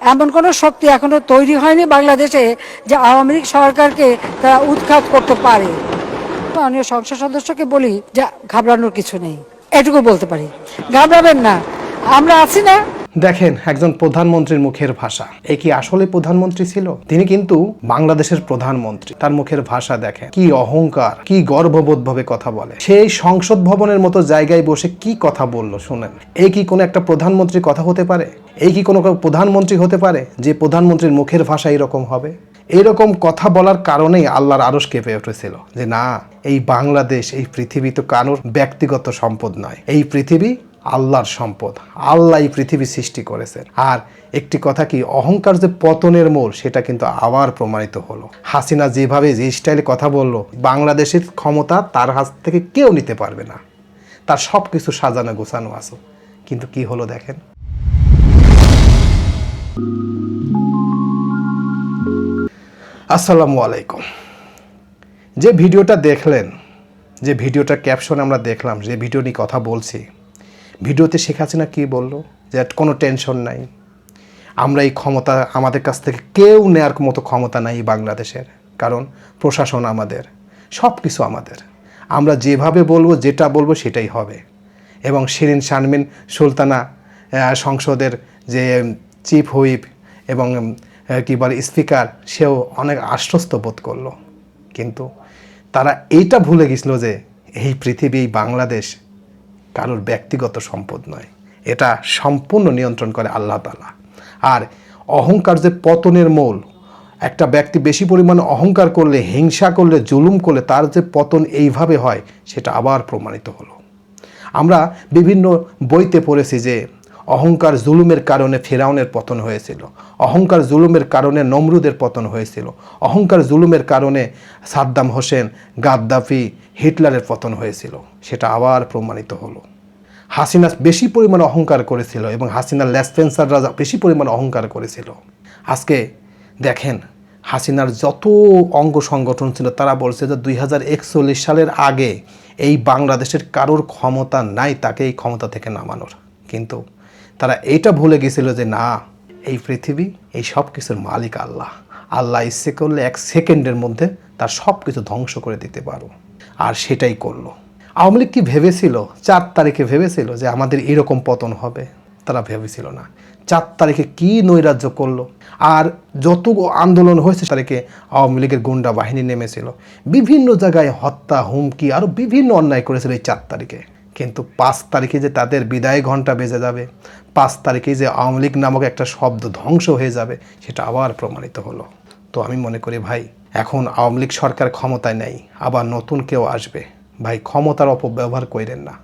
এমন কোনো শক্তি এখনও তৈরি হয়নি বাংলাদেশে যে আওয়ামী লীগ সরকারকে তারা উৎখাত করতে পারে। মাননীয় সংসদ সদস্যকে বলি যে ঘাবড়ানোর কিছু নেই। এটুকু বলতে পারি। ঘাবড়াবেন না। আমরা আছি না। দেখেন একজন প্রধানমন্ত্রীর মুখের ভাষা। এ কি আসলে প্রধানমন্ত্রী ছিল? তিনি কিন্তু বাংলাদেশের প্রধানমন্ত্রী। তার মুখের ভাষা দেখেন। কি অহংকার, কি গর্ববোধ ভাবে কথা বলে। সেই সংসদ ভবনের মতো জায়গায় বসে কি কথা বলল শুনেন। এই কি কোনো একটা প্রধানমন্ত্রী কথা হতে পারে? এই কি কোনো প্রধানমন্ত্রী হতে পারে যে প্রধানমন্ত্রীর মুখের ভাষা এরকম হবে? এরকম কথা বলার কারণেই আল্লাহর আরস কেঁপে উঠেছিল যে না, এই বাংলাদেশ, এই পৃথিবী তো কারোর ব্যক্তিগত সম্পদ নয়। এই পৃথিবী আল্লাহর সম্পদ। আল্লাহ পৃথিবী সৃষ্টি করেছেন। আর একটি কথা কি, অহংকার যে পতনের মূল সেটা কিন্তু আবার প্রমাণিত হলো। হাসিনা যেভাবে যে স্টাইলে কথা বলল, বাংলাদেশের ক্ষমতা তার হাত থেকে কেউ নিতে পারবে না। তার সব কিছু সাজানো গোছানো আছে। কিন্তু কি হলো দেখেন? আসসালামু আলাইকুম। যে ভিডিওটা দেখলেন, যে ভিডিওটার ক্যাপশন আমরা দেখলাম, যে ভিডিও নিয়ে কথা বলছি ভিডিওতে শেখ হাসিনা কী বলল? যে কোনো টেনশন নাই। আমরা এই ক্ষমতা আমাদের কাছ থেকে কেউ নেয়ার মতো ক্ষমতা নাই বাংলাদেশের। কারণ প্রশাসন আমাদের সব কিছু আমাদের। আমরা যেভাবে বলব, যেটা বলব সেটাই হবে। এবং শিরিন শারমিন সুলতানা সংসদের যে চিফ হুইপ এবং কি বলে, স্পিকার, সেও অনেক আশ্বস্ত বোধ করল। কিন্তু তারা এইটা ভুলে গেছিল যে এই পৃথিবী, বাংলাদেশ কারোর ব্যক্তিগত সম্পদ নয়। এটা সম্পূর্ণ নিয়ন্ত্রণ করে আল্লাহ তালা আর অহংকার যে পতনের মূল, একটা ব্যক্তি বেশি পরিমাণে অহংকার করলে, হিংসা করলে, জুলুম করলে তার যে পতন এইভাবে হয়, সেটা আবার প্রমাণিত হলো। আমরা বিভিন্ন বইতে পড়েছি যে অহংকার জুলুমের কারণে ফেরাউনের পতন হয়েছিল। অহংকার জুলুমের কারণে নমরুদের পতন হয়েছিল। অহংকার জুলুমের কারণে সাদ্দাম হোসেন, গাদ্দাফি, হিটলারের পতন হয়েছিল। সেটা আবার প্রমাণিত হলো। হাসিনা বেশি পরিমাণ অহংকার করেছিল এবং হাসিনার লেসপেন্সাররা বেশি পরিমাণ অহংকার করেছিল। আজকে দেখেন, হাসিনার যত অঙ্গ সংগঠন ছিল, তারা বলছে যে দুই হাজার একচল্লিশ সালের আগে এই বাংলাদেশের কারোর ক্ষমতা নাই, তাকে এই ক্ষমতা থেকে নামানোর। কিন্তু তারা এইটা ভুলে গেছিল যে না, এই পৃথিবী, এই সব কিছুর মালিক আল্লাহ। আল্লাহ ইচ্ছে করলে এক সেকেন্ডের মধ্যে তার সব কিছু ধ্বংস করে দিতে পারো। আর সেটাই করল। আওয়ামী লীগ কি ভেবেছিল? চার তারিখে ভেবেছিল যে আমাদের এরকম পতন হবে? তারা ভেবেছিল না। চার তারিখে কি নৈরাজ্য করল? আর যত আন্দোলন হয়েছে তারিখে আওয়ামী লীগের গুন্ডা বাহিনী নেমেছিল। বিভিন্ন জায়গায় হত্যা, হুমকি আরও বিভিন্ন অন্যায় করেছিল এই চার তারিখে। কিন্তু পাঁচ তারিখে যে তাদের বিদায় ঘণ্টা বেজে যাবে, পাঁচ তারিখে যে আওয়ামী লীগ নামক একটা শব্দ ধ্বংস হয়ে যাবে, সেটা আবার প্রমাণিত হলো। তো আমি মনে করি ভাই, এখন আওয়ামী লীগ সরকার ক্ষমতায় নেই, আবার নতুন কেউ আসবে। ভাই, ক্ষমতার অপব্যবহার করেন না।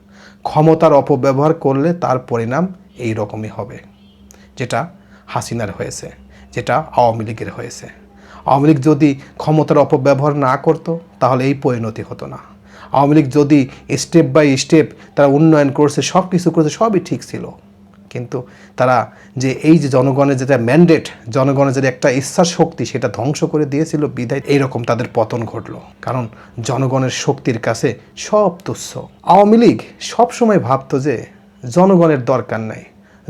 ক্ষমতার অপব্যবহার করলে তার পরিণাম এই রকমই হবে, যেটা হাসিনার হয়েছে, যেটা আওয়ামী লীগের হয়েছে। আওয়ামী লীগ যদি ক্ষমতার অপব্যবহার না করতো, তাহলে এই পরিণতি হতো না। আওয়ামী লীগ যদি স্টেপ বাই স্টেপ তারা উন্নয়ন করছে সব কিছু করেছে, সবই ঠিক ছিল। কিন্তু তারা যে এই যে জনগণের যেটা ম্যান্ডেট জনগণের যে একটা ইচ্ছা শক্তি সেটা ধ্বংস করে দিয়েছিল বিদায় এইরকম তাদের পতন ঘটলো। কারণ জনগণের শক্তির কাছে সব তুচ্ছ। আওয়ামী লীগ সবসময় ভাবতো যে জনগণের দরকার নাই।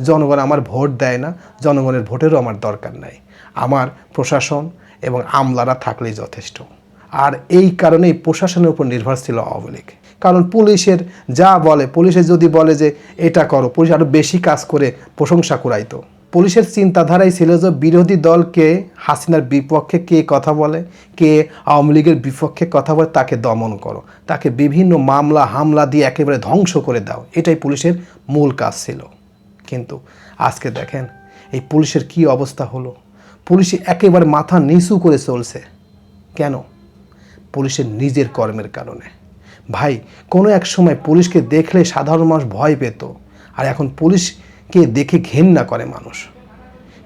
জনগণ আমার ভোট দেয় না, জনগণের ভোটেরও আমার দরকার নাই। আমার প্রশাসন এবং আমলারা থাকলেই যথেষ্ট। আর এই কারণেই প্রশাসনের উপর নির্ভরশীল আওয়ামী লীগ। কারণ পুলিশের যা বলে, পুলিশে যদি বলে যে এটা করো, পুলিশ আরও বেশি কাজ করে প্রশংসা কুড়াইতো। পুলিশের চিন্তাধারাই ছিল যে বিরোধী দলকে হাসিনার বিপক্ষে কে কথা বলে, কে আওয়ামী লীগের বিপক্ষে কথা বলে, তাকে দমন করো। তাকে বিভিন্ন মামলা, হামলা দিয়ে একেবারে ধ্বংস করে দাও। এটাই পুলিশের মূল কাজ ছিল। কিন্তু আজকে দেখেন এই পুলিশের কি অবস্থা হলো। পুলিশ একেবারে মাথা নিচু করে চলছে। কেন? পুলিশের নিজের কর্মের কারণে। ভাই, কোনো এক সময় পুলিশকে দেখলে সাধারণ মানুষ ভয় পেত, আর এখন পুলিশকে দেখে ঘেন্না করে মানুষ।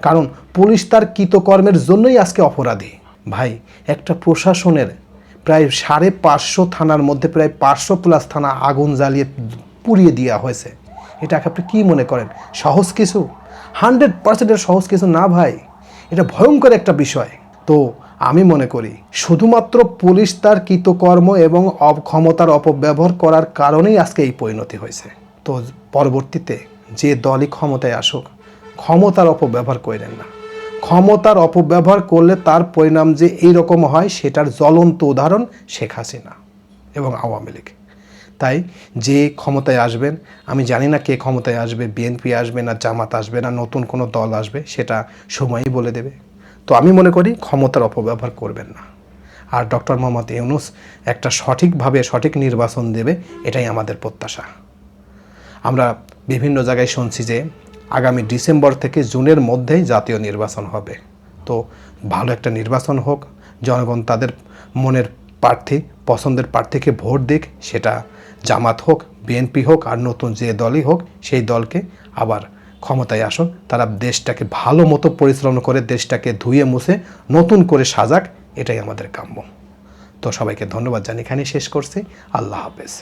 কারণ পুলিশ তার কৃতকর্মের জন্যই আজকে অপরাধী। ভাই, একটা প্রশাসনের প্রায় সাড়ে পাঁচশো থানার মধ্যে প্রায় পাঁচশো প্লাস থানা আগুন জ্বালিয়ে পুড়িয়ে দেওয়া হয়েছে। এটাকে আপনি কী মনে করেন? সহজ কিছু? হান্ড্রেড পার্সেন্টের সহজ কিছু না ভাই? এটা ভয়ঙ্কর একটা বিষয়। তো আমি মনে করি, শুধুমাত্র পুলিশ তার কৃতকর্ম এবং অপ- ক্ষমতার অপব্যবহার করার কারণেই আজকে এই পরিণতি হয়েছে। তো পরবর্তীতে যে দলই ক্ষমতায় আসুক, ক্ষমতার অপব্যবহার করেন না। ক্ষমতার অপব্যবহার করলে তার পরিণাম যে এই রকম হয়, সেটার জ্বলন্ত উদাহরণ শেখ হাসিনা এবং আওয়ামী লীগ। তাই যে ক্ষমতায় আসবেন, আমি জানি না কে ক্ষমতায় আসবে, বিএনপি আসবে না, জামাত আসবে না, নতুন কোনো দল আসবে, সেটা সময়ই বলে দেবে। তো আমি মনে করি ক্ষমতার অপব্যবহার করবেন না। আর ডক্টর মোহাম্মদ ইউনুস একটা সঠিকভাবে সঠিক নির্বাচন দেবে, এটাই আমাদের প্রত্যাশা। আমরা বিভিন্ন জায়গায় শুনছি যে আগামী ডিসেম্বর থেকে জুনের মধ্যেই জাতীয় নির্বাচন হবে। তো ভালো একটা নির্বাচন হোক, জনগণ তাদের মনের প্রার্থী, পছন্দের প্রার্থীকে ভোট দিক, সেটা জামাত হোক, বিএনপি হোক, আর নতুন যে দলই হোক, সেই দলকে আবার ক্ষমতায় আসুন, তারা দেশটাকে ভালো মতো পরিচালনা করে, দেশটাকে ধুয়ে মুছে, নতুন করে সাজাক, এটাই আমাদের কাম্য। তো সবাইকে ধন্যবাদ জানি এখানেই শেষ করছি। আল্লাহ হাফেজ।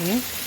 嗯。